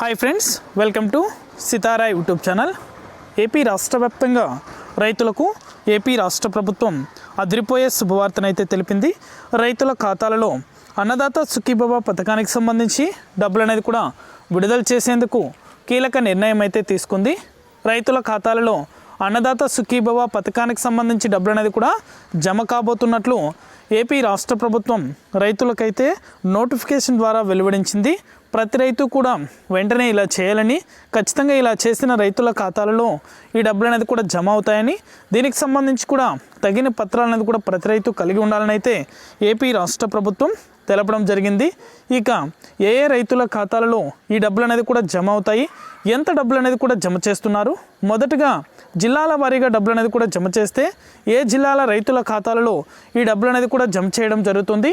Hi friends welcome to Sitara YouTube channel AP రాష్ట్ర వ్యాప్తంగా రైతులకు ఏపీ రాష్ట్ర ప్రభుత్వం అదిరిపోయే శుభవార్తనైతే తెలిపింది. రైతుల ఖాతాలలో అన్నదాత సుఖీబాబా పథకానికి సంబంధించి డబ్బులు అనేది కూడా విడుదల చేసేందుకు కీలక నిర్ణయం అయితే తీసుకుంది. రైతుల ఖాతాలలో అన్నదాత సుఖీభవ పథకానికి సంబంధించి డబ్బులు అనేది కూడా జమ కాబోతున్నట్లు ఏపీ రాష్ట్ర ప్రభుత్వం రైతులకైతే నోటిఫికేషన్ ద్వారా వెలువడించింది. ప్రతి రైతు కూడా వెంటనే ఇలా చేయాలని ఖచ్చితంగా ఇలా చేసిన రైతుల ఖాతాలలో ఈ డబ్బులు అనేది కూడా జమ అవుతాయని దీనికి సంబంధించి కూడా తగిన పత్రాలు అనేది కూడా ప్రతి రైతు కలిగి ఉండాలని అయితే ఏపీ రాష్ట్ర ప్రభుత్వం తెలపడం జరిగింది. ఇక ఏ ఏ రైతుల ఖాతాలలో ఈ డబ్బులు అనేది కూడా జమ అవుతాయి ఎంత డబ్బులు అనేది కూడా జమ చేస్తున్నారు మొదటగా జిల్లాల వారీగా డబ్బులు అనేది కూడా జమ చేస్తే ఏ జిల్లాల రైతుల ఖాతాలలో ఈ డబ్బులు అనేది కూడా జమ చేయడం జరుగుతుంది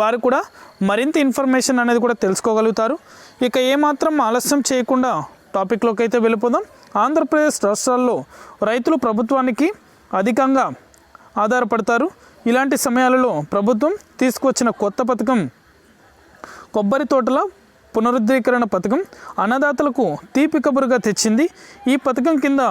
వారు కూడా మరింత ఇన్ఫర్మేషన్ అనేది కూడా తెలుసుకోగలుగుతారు. ఇక ఏమాత్రం ఆలస్యం చేయకుండా టాపిక్లోకి అయితే వెళ్ళిపోదాం. ఆంధ్రప్రదేశ్ రాష్ట్రాల్లో రైతులు ప్రభుత్వానికి అధికంగా ఆధారపడతారు. ఇలాంటి సమయాలలో ప్రభుత్వం తీసుకొచ్చిన కొత్త పథకం కొబ్బరి తోటల పునరుద్ధీకరణ పథకం అన్నదాతలకు తీపి కబురుగా తెచ్చింది. ఈ పథకం కింద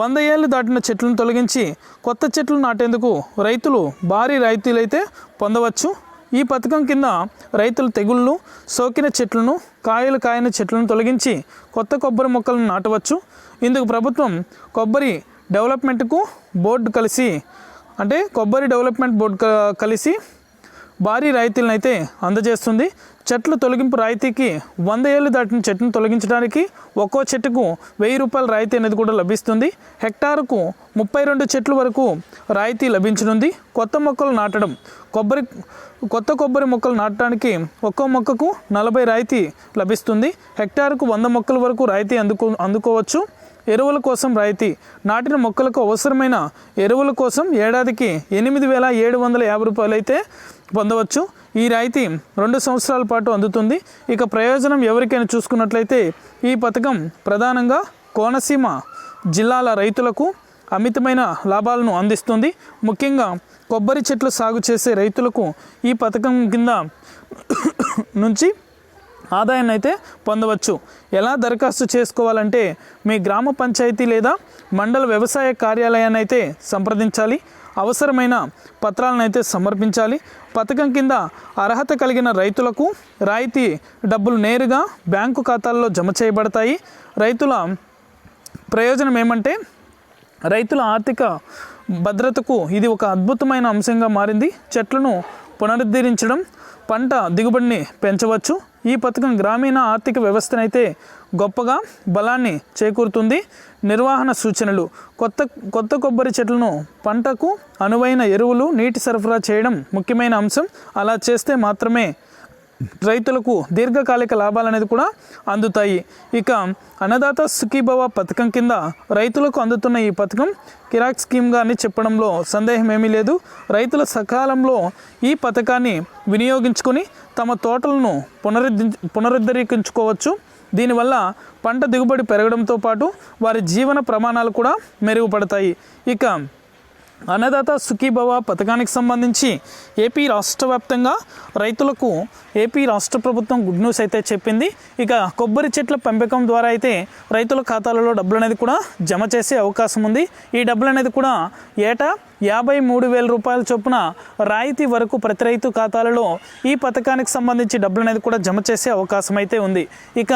వంద ఏళ్ళు దాటిన చెట్లను తొలగించి కొత్త చెట్లు నాటేందుకు రైతులు భారీ రాయితీలైతే పొందవచ్చు. ఈ పథకం కింద రైతులు తెగుళ్ళు సోకిన చెట్లను కాయలు కాయని చెట్లను తొలగించి కొత్త కొబ్బరి మొక్కలను నాటవచ్చు. ఇందుకు ప్రభుత్వం కొబ్బరి డెవలప్మెంట్కు బోర్డు కలిసి అంటే కొబ్బరి డెవలప్మెంట్ బోర్డు కలిసి భారీ రాయితీలను అయితే అందజేస్తుంది. చెట్ల తొలగింపు రాయితీకి వంద ఏళ్ళు దాటిన చెట్టును తొలగించడానికి ఒక్కో చెట్టుకు వెయ్యి రూపాయల రాయితీ అనేది కూడా లభిస్తుంది. హెక్టార్కు ముప్పై రెండు చెట్ల వరకు రాయితీ లభించనుంది. కొత్త మొక్కలు నాటడం కొబ్బరి కొత్త కొబ్బరి మొక్కలు నాటడానికి ఒక్కో మొక్కకు నలభై రాయితీ లభిస్తుంది. హెక్టార్కు వంద మొక్కల వరకు రాయితీ అందుకో అందుకోవచ్చు. ఎరువుల కోసం రాయితీ నాటిన మొక్కలకు అవసరమైన ఎరువుల కోసం ఏడాదికి ఎనిమిది వేల ఏడు వందల యాభై రూపాయలు అయితే పొందవచ్చు. ఈ రాయితీ రెండు సంవత్సరాల పాటు అందుతుంది. ఇక ప్రయోజనం ఎవరికైనా చూసుకున్నట్లయితే ఈ పథకం ప్రధానంగా కోనసీమ జిల్లాల రైతులకు అమితమైన లాభాలను అందిస్తుంది. ముఖ్యంగా కొబ్బరి చెట్లు సాగు చేసే రైతులకు ఈ పథకం కింద నుంచి ఆదాయాన్ని అయితే పొందవచ్చు. ఎలా దరఖాస్తు చేసుకోవాలంటే మీ గ్రామ పంచాయతీ లేదా మండల వ్యవసాయ కార్యాలయాన్ని అయితే సంప్రదించాలి. అవసరమైన పత్రాలను అయితే సమర్పించాలి. పథకం కింద అర్హత కలిగిన రైతులకు రాయితీ డబ్బులు నేరుగా బ్యాంకు ఖాతాల్లో జమ చేయబడతాయి. రైతుల ప్రయోజనం ఏమంటే రైతుల ఆర్థిక భద్రతకు ఇది ఒక అద్భుతమైన అంశంగా మారింది. చెట్లను పునరుద్ధరించడం పంట దిగుబడిని పెంచవచ్చు. ఈ పథకం గ్రామీణ ఆర్థిక వ్యవస్థనైతే గొప్పగా బలాన్ని చేకూరుతుంది. నిర్వహణ సూచనలు కొత్త కొత్త కొబ్బరి చెట్లను పంటకు అనువైన ఎరువులు నీటి సరఫరా చేయడం ముఖ్యమైన అంశం. అలా చేస్తే మాత్రమే రైతులకు దీర్ఘకాలిక లాభాలు అనేది కూడా అందుతాయి. ఇక అన్నదాత సుఖీభవ పథకం కింద రైతులకు అందుతున్న ఈ పథకం కిరాక్ స్కీమ్గా అని చెప్పడంలో సందేహం ఏమీ లేదు. రైతుల సకాలంలో ఈ పథకాన్ని వినియోగించుకొని తమ తోటలను పునరుద్ధి పునరుద్ధరించుకోవచ్చు దీనివల్ల పంట దిగుబడి పెరగడంతో పాటు వారి జీవన ప్రమాణాలు కూడా మెరుగుపడతాయి. ఇక అన్నదాత సుఖీభవ పథకానికి సంబంధించి ఏపీ రాష్ట్ర వ్యాప్తంగా రైతులకు ఏపీ రాష్ట్ర ప్రభుత్వం గుడ్ న్యూస్ అయితే చెప్పింది. ఇక కొబ్బరి చెట్ల పెంపకం ద్వారా అయితే రైతుల ఖాతాలలో డబ్బులు అనేది కూడా జమ చేసే అవకాశం ఉంది. ఈ డబ్బులు అనేది కూడా ఏటా యాభై మూడు వేల రూపాయల చొప్పున రాయితీ వరకు ప్రతి రైతు ఖాతాలలో ఈ పథకానికి సంబంధించి డబ్బులు అనేది కూడా జమ చేసే అవకాశం అయితే ఉంది. ఇక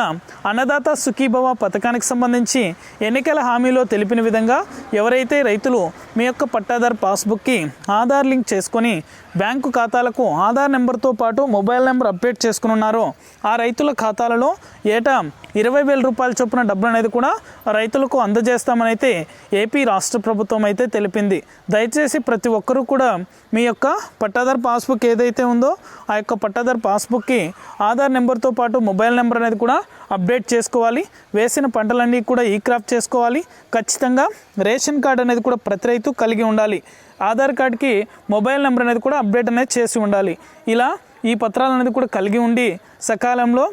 అన్నదాత సుఖీభవ పథకానికి సంబంధించి ఎన్నికల హామీలో తెలిపిన విధంగా ఎవరైతే రైతులు మీ యొక్క పట్టాదారు పాస్బుక్కి ఆధార్ లింక్ చేసుకొని బ్యాంకు ఖాతాలకు ఆధార్ నెంబర్తో పాటు మొబైల్ నెంబర్ అప్డేట్ చేసుకుని ఉన్నారో ఆ రైతుల ఖాతాలలో ఏటా ఇరవై వేల రూపాయల చొప్పున డబ్బులు అనేది కూడా రైతులకు అందజేస్తామని అయితే ఏపీ రాష్ట్ర ప్రభుత్వం అయితే తెలిపింది. దయచేసి ప్రతి ఒక్కరూ కూడా మీ యొక్క పట్టాదార్ పాస్బుక్ ఏదైతే ఉందో ఆ యొక్క పట్టాదార్ పాస్బుక్కి ఆధార్ నెంబర్తో పాటు మొబైల్ నెంబర్ అనేది కూడా అప్డేట్ చేసుకోవాలి. వేసిన పంటలన్నీ కూడా ఈ క్రాప్ చేసుకోవాలి. ఖచ్చితంగా రేషన్ కార్డ్ అనేది కూడా ప్రతి రైతు కలిగి ఉండాలి. ఆధార్ కార్డ్కి మొబైల్ నెంబర్ అనేది కూడా అప్డేట్ అనేది చేసి ఉండాలి. ఇలా ఈ పత్రాలు అనేది కూడా కలిగి ఉండి సకాలంలో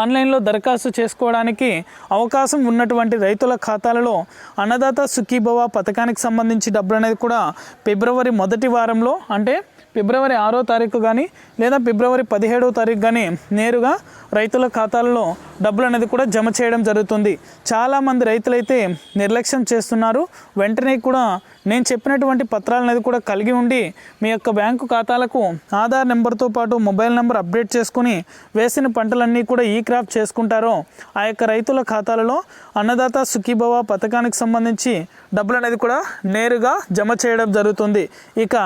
ఆన్లైన్లో దరఖాస్తు చేసుకోవడానికి అవకాశం ఉన్నటువంటి రైతుల ఖాతాలలో అన్నదాత సుఖీభవ పథకానికి సంబంధించి డబ్బులు అనేది కూడా ఫిబ్రవరి మొదటి వారంలో అంటే ఫిబ్రవరి ఆరో తారీఖు కానీ లేదా ఫిబ్రవరి పదిహేడవ తారీఖు కానీ నేరుగా రైతుల ఖాతాలలో డబ్బులు అనేది కూడా జమ చేయడం జరుగుతుంది. చాలామంది రైతులైతే నిర్లక్ష్యం చేస్తున్నారు. వెంటనే కూడా నేను చెప్పినటువంటి పత్రాలు అనేది కూడా కలిగి ఉండి మీ యొక్క బ్యాంకు ఖాతాలకు ఆధార్ నెంబర్తో పాటు మొబైల్ నెంబర్ అప్డేట్ చేసుకుని వేసిన పంటలన్నీ కూడా ఈ క్రాప్ చేసుకుంటారో ఆ యొక్క రైతుల ఖాతాలలో అన్నదాత సుఖీభవ పథకానికి సంబంధించి డబ్బులు అనేది కూడా నేరుగా జమ చేయడం జరుగుతుంది. ఇక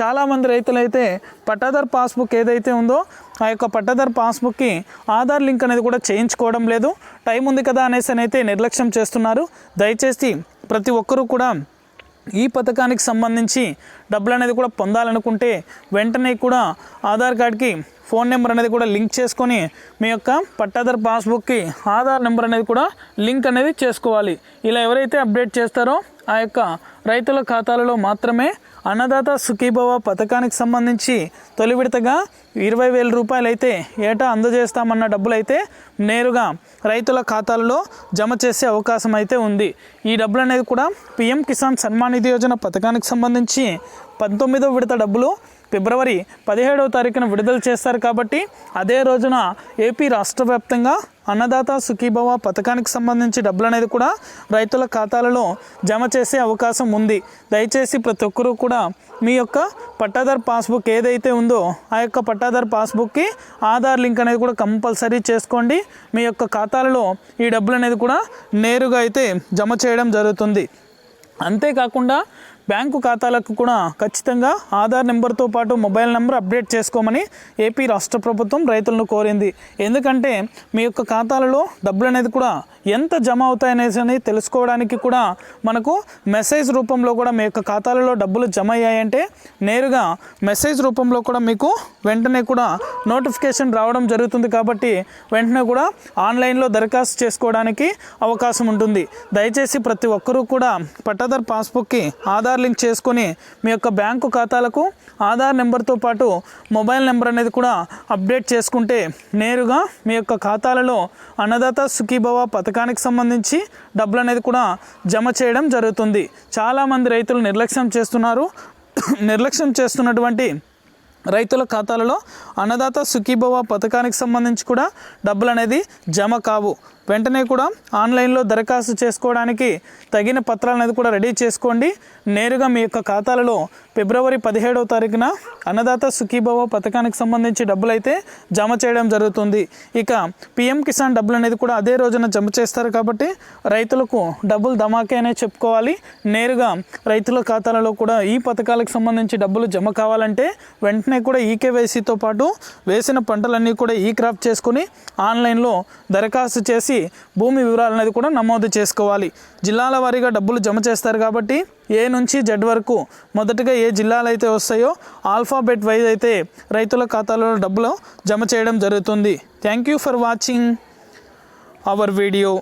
చాలామంది అయితే పట్టాదార్ పాస్బుక్ ఏదైతే ఉందో ఆ యొక్క పట్టాదార్ పాస్బుక్కి ఆధార్ లింక్ అనేది కూడా చేయించుకోవడం లేదు. టైం ఉంది కదా అనేసి అని అయితే నిర్లక్ష్యం చేస్తున్నారు. దయచేసి ప్రతి ఒక్కరూ కూడా ఈ పథకానికి సంబంధించి డబ్బులు అనేది కూడా పొందాలనుకుంటే వెంటనే కూడా ఆధార్ కార్డ్కి ఫోన్ నెంబర్ అనేది కూడా లింక్ చేసుకొని మీ యొక్క పట్టాదార్ పాస్బుక్కి ఆధార్ నెంబర్ అనేది కూడా లింక్ అనేది చేసుకోవాలి. ఇలా ఎవరైతే అప్డేట్ చేస్తారో ఆ యొక్క రైతుల ఖాతాలలో మాత్రమే అన్నదాత సుఖీభవ పథకానికి సంబంధించి తొలి విడతగా ఇరవై వేల రూపాయలు అయితే ఏటా అందజేస్తామన్న డబ్బులు అయితే నేరుగా రైతుల ఖాతాలలో జమ చేసే అవకాశం అయితే ఉంది. ఈ డబ్బులు అనేది కూడా పిఎం కిసాన్ సన్మాన్ నిధి యోజన పథకానికి సంబంధించి పంతొమ్మిదో విడత డబ్బులు ఫిబ్రవరి పదిహేడవ తారీఖున విడుదల చేస్తారు కాబట్టి అదే రోజున ఏపీ రాష్ట్ర వ్యాప్తంగా అన్నదాత సుఖీభవ పథకానికి సంబంధించి డబ్బులు అనేది కూడా రైతుల ఖాతాలలో జమ చేసే అవకాశం ఉంది. దయచేసి ప్రతి ఒక్కరూ కూడా మీ యొక్క పట్టాదార్ పాస్బుక్ ఏదైతే ఉందో ఆ యొక్క పట్టాదార్ పాస్బుక్కి ఆధార్ లింక్ అనేది కూడా కంపల్సరీ చేసుకోండి. మీ యొక్క ఖాతాలలో ఈ డబ్బులు అనేది కూడా నేరుగా అయితే జమ చేయడం జరుగుతుంది. అంతేకాకుండా బ్యాంకు ఖాతాలకు కూడా ఖచ్చితంగా ఆధార్ నెంబర్తో పాటు మొబైల్ నెంబర్ అప్డేట్ చేసుకోమని ఏపీ రాష్ట్ర ప్రభుత్వం రైతులను కోరింది. ఎందుకంటే మీ యొక్క ఖాతాలలో డబ్బులు అనేది కూడా ఎంత జమ అవుతాయనేసి అని తెలుసుకోవడానికి కూడా మనకు మెసేజ్ రూపంలో కూడా మీ యొక్క ఖాతాలలో డబ్బులు జమ అయ్యాయంటే నేరుగా మెసేజ్ రూపంలో కూడా మీకు వెంటనే కూడా నోటిఫికేషన్ రావడం జరుగుతుంది కాబట్టి వెంటనే కూడా ఆన్లైన్లో దరఖాస్తు చేసుకోవడానికి అవకాశం ఉంటుంది. దయచేసి ప్రతి ఒక్కరూ కూడా పట్టాదారు పాస్బుక్కి ఆధార్ ఆధార్ లింక్ చేసుకొని మీ యొక్క బ్యాంకు ఖాతాలకు ఆధార్ నెంబర్తో పాటు మొబైల్ నెంబర్ అనేది కూడా అప్డేట్ చేసుకుంటే నేరుగా మీ యొక్క ఖాతాలలో అన్నదాత సుఖీభవ పథకానికి సంబంధించి డబ్బులు అనేది కూడా జమ చేయడం జరుగుతుంది. చాలామంది రైతులు నిర్లక్ష్యం చేస్తున్నారు. నిర్లక్ష్యం చేస్తున్నటువంటి రైతుల ఖాతాలలో అన్నదాత సుఖీభవ పథకానికి సంబంధించి కూడా డబ్బులు అనేది జమ కావు. వెంటనే కూడా ఆన్లైన్లో దరఖాస్తు చేసుకోవడానికి తగిన పత్రాలు అనేది కూడా రెడీ చేసుకోండి. నేరుగా మీ యొక్క ఖాతాలలో ఫిబ్రవరి పదిహేడవ తారీఖున అన్నదాత సుఖీభవ పథకానికి సంబంధించి డబ్బులు అయితే జమ చేయడం జరుగుతుంది. ఇక పిఎం కిసాన్ డబ్బులు అనేది కూడా అదే రోజున జమ చేస్తారు కాబట్టి రైతులకు డబ్బులు ధమాకే అనే చెప్పుకోవాలి. నేరుగా రైతుల ఖాతాలలో కూడా ఈ పథకాలకు సంబంధించి డబ్బులు జమ కావాలంటే వెంటనే కూడా ఈకేవైసీతో పాటు వేసిన పంటలన్నీ కూడా ఈ క్రాప్ చేసుకుని ఆన్లైన్లో దరఖాస్తు చేసి చేసి భూమి వివరాలు అనేది కూడా నమోదు చేసుకోవాలి. జిల్లాల వారీగా డబ్బులు జమ చేస్తారు కాబట్టి ఏ నుంచి జెడ్ వరకు మొదటగా ఏ జిల్లాలు అయితే వస్తాయో ఆల్ఫాబెట్ వైజ్ అయితే రైతుల ఖాతాలో డబ్బులు జమ చేయడం జరుగుతుంది. Thank you for watching our video.